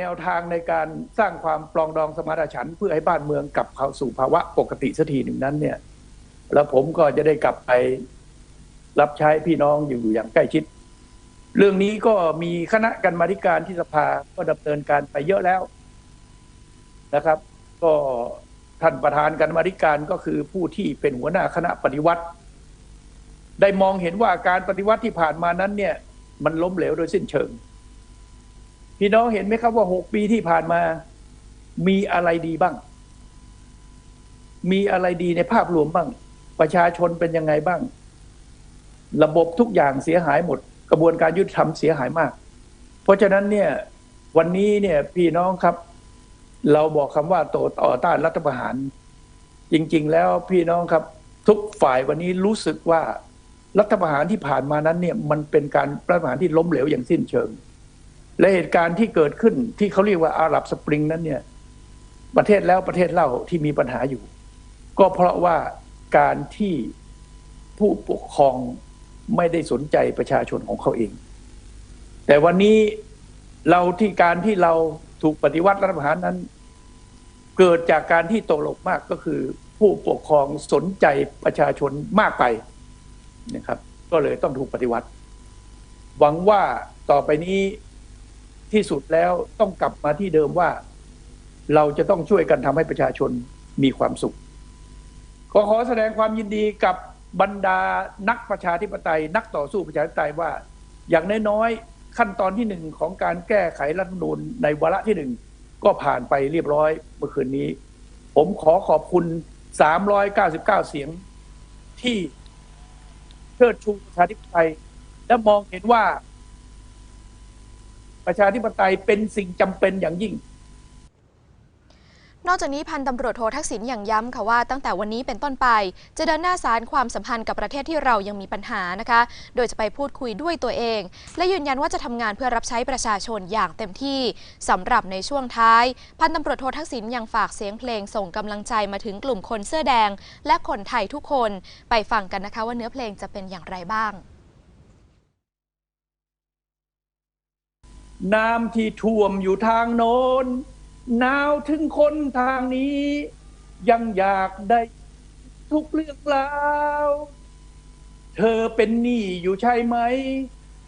แนวทางในการสร้างความปลองดองสมานฉันท์เพื่อให้บ้านเมืองกลับเข้าสู่ภาวะปกติสักทีหนึ่งนั้นเนี่ย แล้วผมก็จะได้กลับไปรับใช้พี่น้องอยู่อย่างใกล้ชิด เรื่องนี้ก็มีคณะกรรมาธิการที่สภาก็ดำเนินการไปเยอะแล้วนะครับ ก็ท่านประธานกรรมาธิการก็คือผู้ที่เป็นหัวหน้าคณะปฏิวัติ ได้มองเห็นว่าการปฏิวัติที่ผ่านมานั้นเนี่ย มันล้มเหลวโดยสิ้นเชิง พี่น้องเห็นไหมครับว่าหกปีที่ผ่านมา มีอะไรดีบ้าง มีอะไรดีในภาพรวมบ้าง ประชาชนเป็นยังไงบ้าง ระบบทุกอย่างเสียหายหมด กระบวนการยุติธรรมเสียหายมาก เพราะฉะนั้นเนี่ย วันนี้เนี่ย พี่น้องครับ เราบอกคำว่าโตต่อต้านรัฐประหาร จริง ๆ แล้วพี่น้องครับ ทุกฝ่ายวันนี้รู้สึกว่ารัฐประหารที่ผ่านมานั้นเนี่ย มันเป็นการรัฐประหารที่ล้มเหลวอย่างสิ้นเชิง และเหตุการณ์ที่เกิดขึ้นที่เขาเรียกว่าอาหรับสปริงนั้นเนี่ย ประเทศแล้วประเทศเล่าที่มีปัญหาอยู่ ก็เพราะว่าการที่ผู้ปกครองไม่ได้สนใจประชาชนของเขาเอง แต่วันนี้เราที่การที่เราถูกปฏิวัติรัฐประหารนั้น เกิดจากการที่ตกลบมากก็คือ ผู้ปกครองสนใจประชาชนมากไปนะครับ ก็เลยต้องถูกปฏิวัติ หวังว่าต่อไปนี้ ที่สุดแล้วต้องกลับมาที่เดิมว่า เราจะต้องช่วยกันทำให้ประชาชนมีความสุข ขอขอแสดงความยินดีกับบรรดานักประชาธิปไตย นักต่อสู้ประชาธิปไตยว่า อย่างน้อยๆขั้นตอนที่หนึ่งของการแก้ไขรัฐธรรมนูญในวาระที่หนึ่งก็ผ่านไปเรียบร้อยเมื่อคืนนี้ ผมขอขอบคุณ 399 เสียงที่เชิดชูประชาธิปไตยและมองเห็นว่า ประชาธิปไตยเป็นสิ่งจำเป็นอย่างยิ่ง นอกจากนี้พันตำรวจโททักษิณอย่างย้ำค่ะว่าตั้งแต่วันนี้เป็นต้นไป จะเดินหน้าสารความสัมพันธ์กับประเทศที่เรายังมีปัญหานะคะ โดยจะไปพูดคุยด้วยตัวเอง และยืนยันว่าจะทำงานเพื่อรับใช้ประชาชนอย่างเต็มที่สำหรับในช่วงท้าย พันตำรวจโททักษิณยังฝากเสียงเพลงส่งกำลังใจมาถึงกลุ่มคนเสื้อแดง และคนไทยทุกคน ไปฟังกันนะคะว่าเนื้อเพลงจะเป็นอย่างไรบ้าง น้ำที่ท่วมอยู่ทางโน้นหนาวถึงคนทางนี้ ยังอยากได้ทุกเรื่องราวเธอเป็นหนี้อยู่ใช่ไหม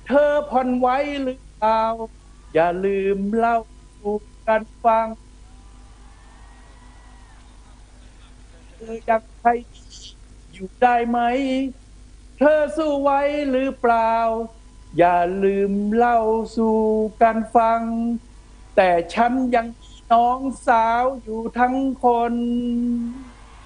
เธอผ่อนไว้หรือเปล่า อย่าลืมเล่าสู่กันฟังเธอยังใช้อยู่ได้ไหม เธอสู้ไว้หรือเปล่า อย่าลืมเล่าสู่กันฟัง แต่ฉันยังมีน้องสาวอยู่ทั้งคน